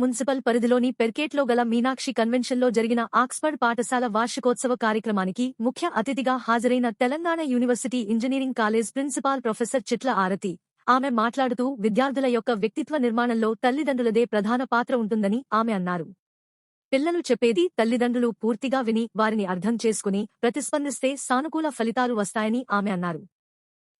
Municipal పరిధిలోని పెర్కేట్లో గల మీనాక్షి కన్వెన్షన్లో జరిగిన ఆక్స్ఫర్డ్ పాఠశాల వార్షికోత్సవ కార్యక్రమానికి ముఖ్య అతిథిగా హాజరైన Telangana university engineering college principal professor Chitla Aarathi. ఆమె మాట్లాడుతూ విద్యార్థుల యొక్క వ్యక్తిత్వ నిర్మాణంలో తల్లిదండ్రులదే ప్రధాన పాత్ర ఉంటుందని ఆమె అన్నారు. పిల్లలు చెప్పేది తల్లిదండ్రులు పూర్తిగా విని వారిని అర్థం చేసుకుని ప్రతిస్పందిస్తే సానుకూల ఫలితాలు వస్తాయని ఆమె అన్నారు.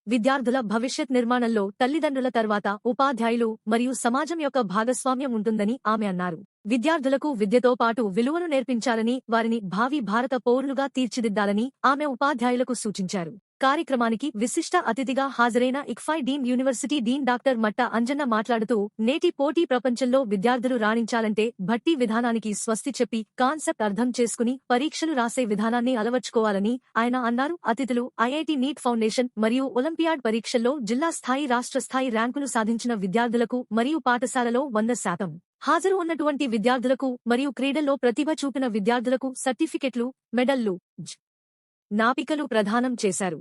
విద్యార్థుల భవిష్యత్ నిర్మాణంలో తల్లిదండ్రుల తర్వాత ఉపాధ్యాయులు మరియు సమాజం యొక్క భాగస్వామ్యం ఉంటుందని ఆమె అన్నారు. విద్యార్థులకు విద్యతో పాటు విలువను నేర్పించాలని వారిని భావి భారత పౌరులుగా తీర్చిదిద్దాలని ఆమె ఉపాధ్యాయులకు సూచించారు. కార్యక్రమానికి విశిష్ట అతిథిగా హాజరైన ICFAI dean university dean doctor Matta Anjanna మాట్లాడుతూ నేటి పోటీ ప్రపంచంలో విద్యార్థులు రాణించాలంటే భట్టి విధానానికి స్వస్తి చెప్పి కాన్సెప్ట్ అర్థం చేసుకుని పరీక్షలు రాసే విధానాన్ని అలవర్చుకోవాలని ఆయన అన్నారు అతిథులు ఐఐటి నీట్ ఫౌండేషన్ మరియు ఒలింపియాడ్ పరీక్షల్లో జిల్లా స్థాయి రాష్ట్ర స్థాయి ర్యాంకులు సాధించిన విద్యార్థులకు మరియు పాఠశాలలో వంద శాతం హాజరు ఉన్నటువంటి విద్యార్థులకు మరియు క్రీడల్లో ప్రతిభ చూపిన విద్యార్థులకు సర్టిఫికెట్లు మెడల్లు జ్. నాపికలు ప్రదానం చేశారు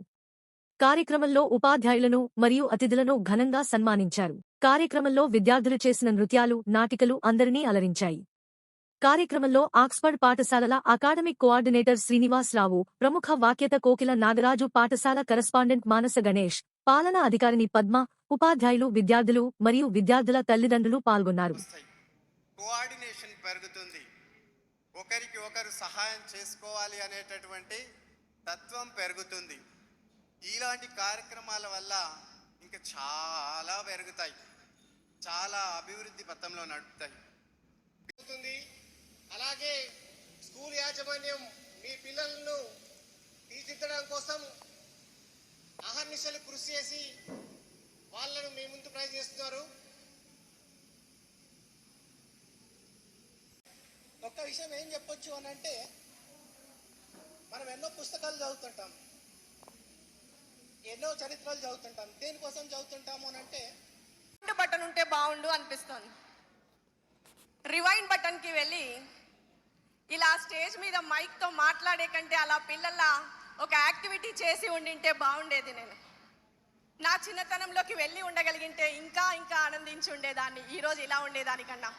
కార్యక్రమంలో ఉపాధ్యాయులను మరియు అతిథులను ఘనంగా సన్మానించారు. కార్యక్రమంలో విద్యార్థులు చేసిన నృత్యాలు నాటికలు అందరినీ అలరించాయి. కార్యక్రమంలో ఆక్స్ఫర్డ్ పాఠశాలల అకాడమిక్ కోఆర్డినేటర్ శ్రీనివాసరావు ప్రముఖ వాక్యత కోకిల నాగరాజు పాఠశాల కరస్పాండెంట్ మానస గణేష్ పాలనా అధికారిని పద్మ ఉపాధ్యాయులు విద్యార్థులు మరియు విద్యార్థుల తల్లిదండ్రులు పాల్గొన్నారు. కోఆర్డినేషన్ పెరుగుతుంది. ఒకరికి ఒకరు సహాయం చేసుకోవాలి అనేటటువంటి తత్వం పెరుగుతుంది. ఇలాంటి కార్యక్రమాల వల్ల ఇంకా చాలా పెరుగుతాయి. చాలా అభివృద్ధి పథంలో నడుపుతాయి. పెరుగుతుంది అలాగే స్కూల్ యాజమాన్యం మీ పిల్లలను తీర్చిదిద్దడం కోసం అహర్నిశలు కృషి చేసి వాళ్ళను మీ ముందు ప్రయత్నిస్తున్నారు ఒక్క విషయం ఏం చెప్పొచ్చు అని అంటే మనం ఎన్నో పుస్తకాలు చదువుతుంటాం. ఎన్నో చరిత్రలు చదువుతుంటాం. దేనికోసం చదువుతుంటాము అని అంటే బటన్ ఉంటే బాగుండు అనిపిస్తుంది. రివైండ్ బటన్కి వెళ్ళి ఇలా స్టేజ్ మీద మైక్తో మాట్లాడే కంటే అలా పిల్లల ఒక యాక్టివిటీ చేసి ఉండింటే బాగుండేది నేను. నా చిన్నతనంలోకి వెళ్ళి ఉండగలిగింటే ఇంకా ఇంకా ఆనందించి ఉండేదాన్ని. ఈరోజు ఇలా ఉండేదానికన్నా.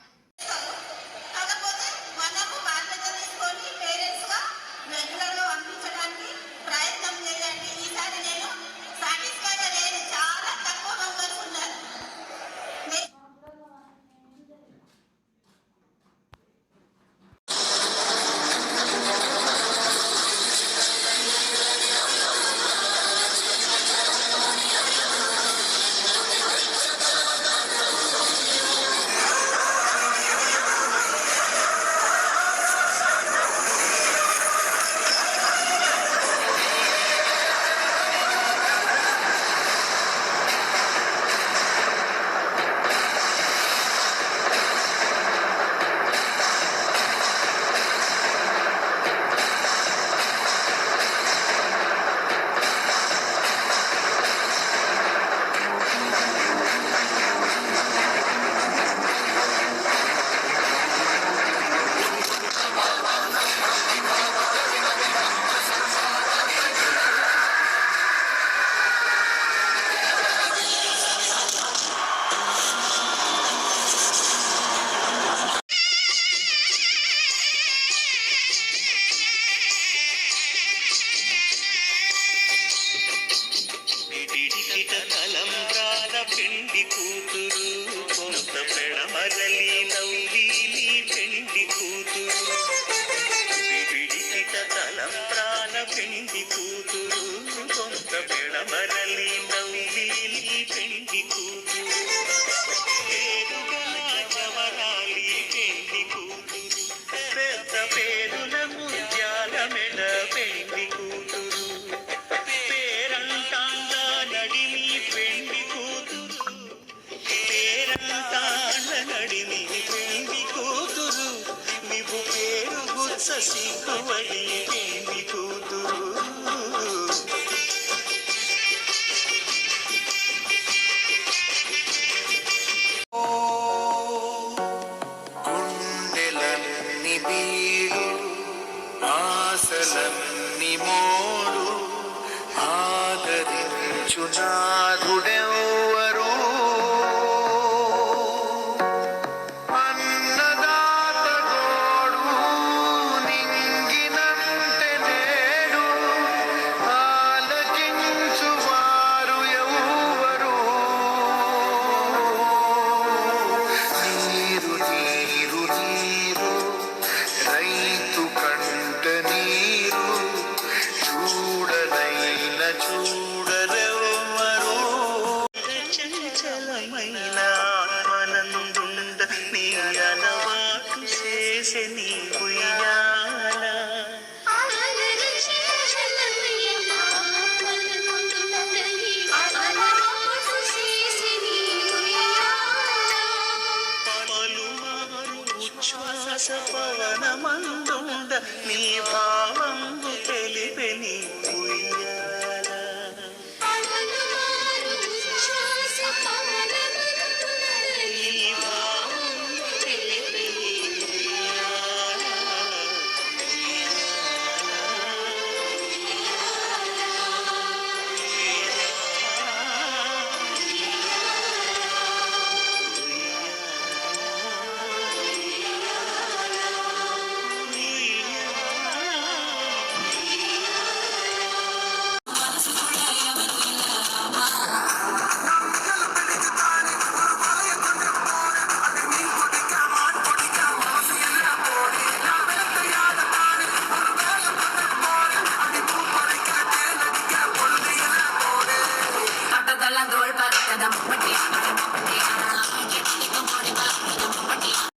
తలంబ్రాల కూతురు. ఆశలన్ని మోడు ఆదరించునా. నీలాత్మనందుండ నీ అలవాటు చేసే నీ ఉయ్యాల పలుమారు ఉచ్ఛ్వాస నీ